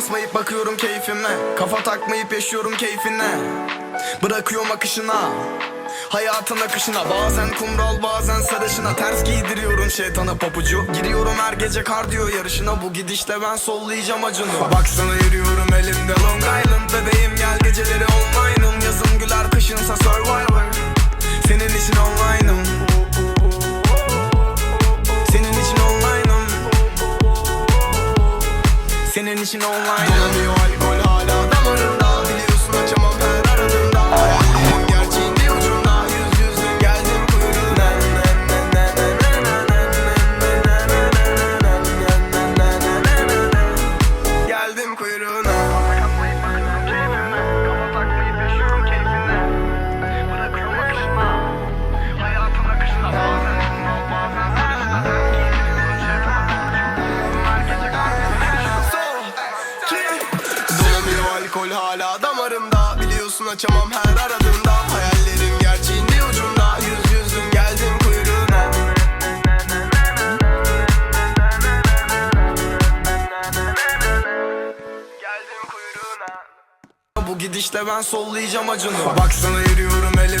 kasmayıp bakıyorum keyfime. Kafa takmayıp yaşıyorum keyfine. Bırakıyorum akışına. Hayatın akışına. Bazen kumral bazen sarışına. Ters giydiriyorum şeytana papucu. Giriyorum her gece kardiyo yarışına. Bu gidişle ben sollayacağım acını. Baksana yürüyorum elimde Long Senin için online. Dolanıyor alkol hala damarımda Biliyorsun açamam her aradığımda. Hayallerim gerçeğin bir ucunda Yüz yüzüm geldim kuyruğuna. Geldim kuyruğuna. Bu gidişle ben sollayacağım acını. Baksana yürüyorum elimde